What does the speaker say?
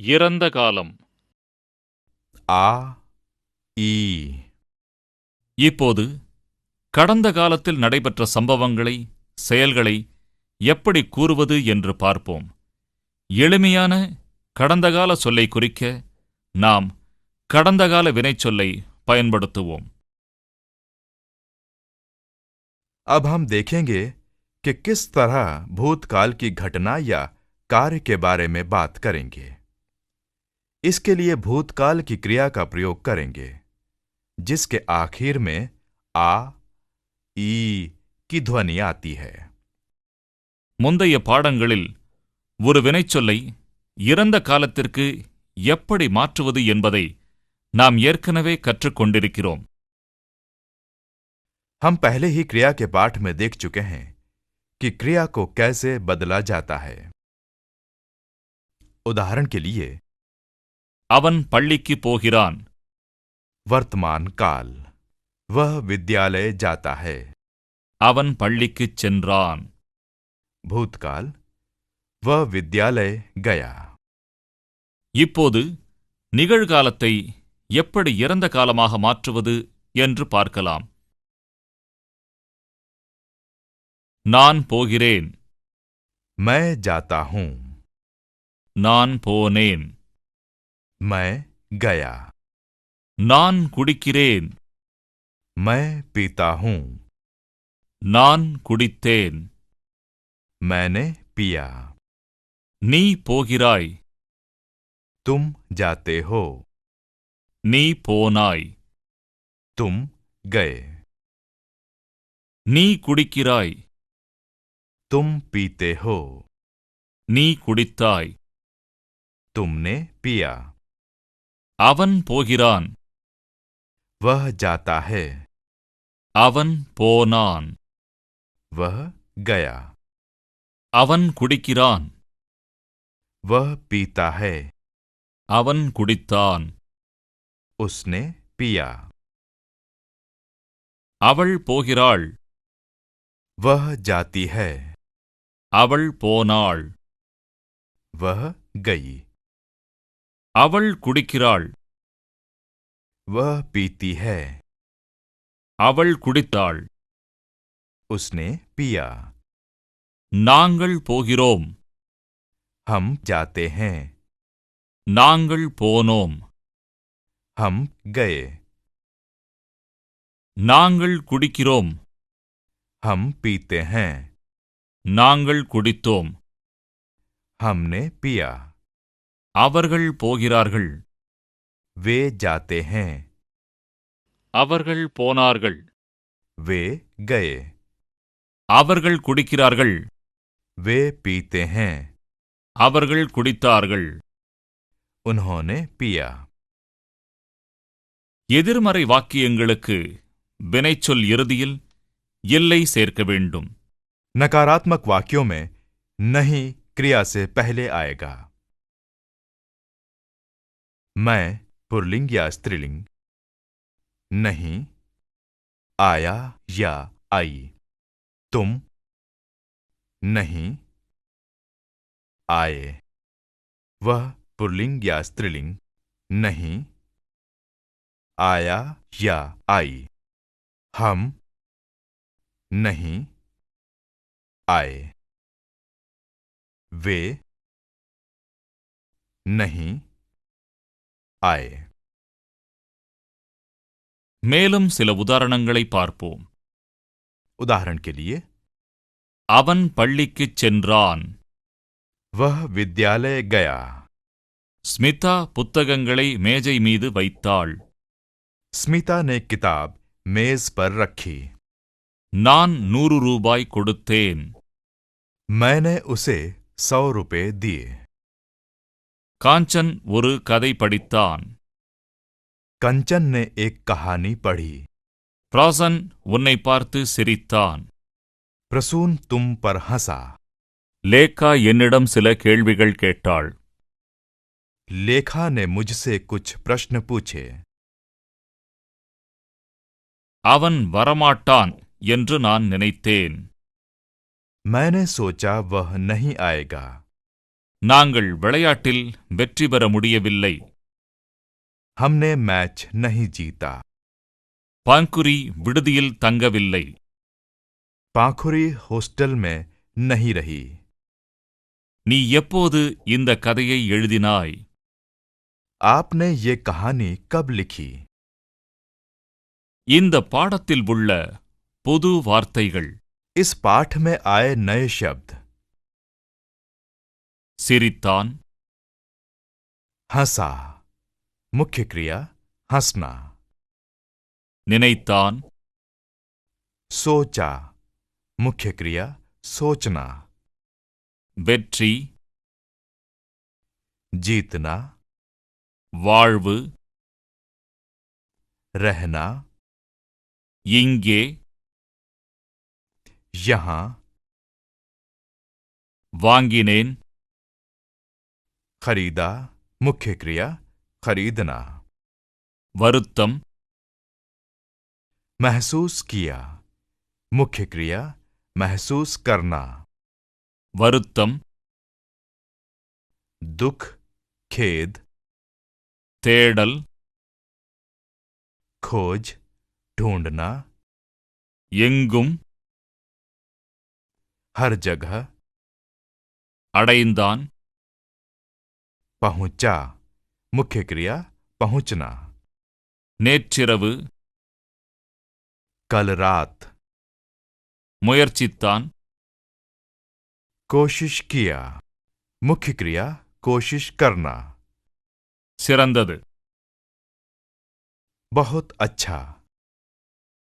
இறந்த காலம் आ ई இப்போது கடந்த காலத்தில் நடைபெற்ற சம்பவங்களை செயல்களை எப்படி கூறுவது என்று பார்ப்போம் எளிமையான கடந்த கால சொல்லை குறிக்க நாம் கடந்த கால வினைச்சொல்லை பயன்படுத்துவோம் अब हम देखेंगे कि किस तरह भूतकाल की घटना या कार्य के बारे में बात करेंगे इसके लिए भूतकाल की क्रिया का प्रयोग करेंगे जिसके आखिर में आ ई की ध्वनि आती है முந்தைய பாடங்களில் ஒரு வினைச்சொல்லை இறந்த காலத்திற்கு எப்படி மாற்றுவது என்பதை நாம் ஏற்கனவே கற்றுக்கொண்டிருக்கிறோம் हम पहले ही क्रिया के पाठ में देख चुके हैं कि क्रिया को कैसे बदला जाता है उदाहरण के लिए அவன் பள்ளிக்கு போகிறான் वर्तमान काल वह विद्यालय जाता है அவன் பள்ளிக்குச் சென்றான் भूतकाल वह विद्यालय गया இப்போது நிகழ்காலத்தை எப்படி இறந்த காலமாக மாற்றுவது என்று பார்க்கலாம் நான் போகிறேன் मैं जाता हूं நான் போனேன் मैं गया। नान कुडिकिरेन मैं पीता हूँ। नान कुडितेन मैंने पिया। नी पोगिराय तुम जाते हो। नी पोनाय तुम गए। नी कुडिकिराय तुम पीते हो। नी कुडिताय तुमने पिया। அவன் போகிறான் वह जाता है அவன் போனான் वह गया அவன் குடிக்கிறான் वह पीता है அவன் குடித்தான் उसने पिया அவள் போகிறாள் वह जाती है அவள் போனாள் वह गई அவள் குடிக்கிறாள் वह पीती है அவள் குடித்தாள் उसने पिया நாங்கள் போகிறோம் हम जाते हैं நாங்கள் போனோம் हम गए நாங்கள் குடிக்கிறோம் हम पीते हैं நாங்கள் குடித்தோம் हमने पिया அவர்கள் போகிறார்கள். வே ஜாத்தே ஹே. அவர்கள் போனார்கள். வே கயே. அவர்கள் குடிக்கிறார்கள். வே பீத்தே ஹேன் அவர்கள் குடித்தார்கள். உன்ஹோனே பியா. எதிர்மறை வாக்கியங்களுக்கு வினைச்சொல் இறுதியில் இல்லை சேர்க்க வேண்டும். நகாராத்மக் வாக்கியோமே நஹி கிரியா சே பஹலே ஆயேகா. मैं पुरलिंग या स्त्रीलिंग? नहीं। आया या आई? तुम? नहीं। आए। वह पुरलिंग या स्त्रीलिंग? नहीं। आया या आई? हम? नहीं। आए। वे? नहीं। आए மேலும் சில உதாரணங்களை பார்ப்போம் उदाहरण के लिए அவன் பள்ளிக்குச் சென்றான் वह विद्यालय गया ஸ்மிதா புத்தகங்களை மேஜை மீது வைத்தாள் स्मिता ने किताब मेज पर रखी நான் நூறு ரூபாய் கொடுத்தேன் मैंने उसे सौ रुपए दिए காஞ்சன் ஒரு கதை படித்தான் कंचन ने एक कहानी पढ़ी பிராசன் உன்னை பார்த்து சிரித்தான் प्रसून तुम पर हंसा லேக்கா என்னிடம் சில கேள்விகள் கேட்டாள் लेखा ने मुझसे कुछ प्रश्न पूछे அவன் வரமாட்டான் என்று நான் நினைத்தேன் मैंने सोचा वह नहीं आएगा நாங்கள் விளையாட்டில் வெற்றி பெற முடியவில்லை. ஹம்னே மேட்ச் நஹி ஜீதா பாங்குரி விடுதியில் தங்கவில்லை. பாங்குரி ஹோஸ்டல் மே நஹி ரஹி நீ எப்போது இந்த கதையை எழுதினாய்? ஆப்னே ஏ கஹானி கப் லிக்கி இந்த பாடத்தில் உள்ள பொது வார்த்தைகள். இஸ் பாட் மே ஆய நய சப்த் சிரித்தான். ஹசா முக்கிய கிரியா ஹஸ்னா. நினைத்தான். சோச்சா முக்கிய கிரியா சோச்சனா. வெற்றி. ஜீத்னா. வாழ்வு. ரஹனா. இங்கே. யஹா. வாங்கினேன். खरीदा मुख्य क्रिया खरीदना வருத்தம் महसूस किया मुख्य क्रिया महसूस करना வருத்தம் दुख खेद தேடல் खोज ढूंढना எங்கும் हर जगह அடைந்தான் पहुंचा मुख्य क्रिया पहुंचना நேற்றிரவு कल रात முயற்சித்தான் कोशिश किया मुख्य क्रिया कोशिश करना சிறந்தது बहुत अच्छा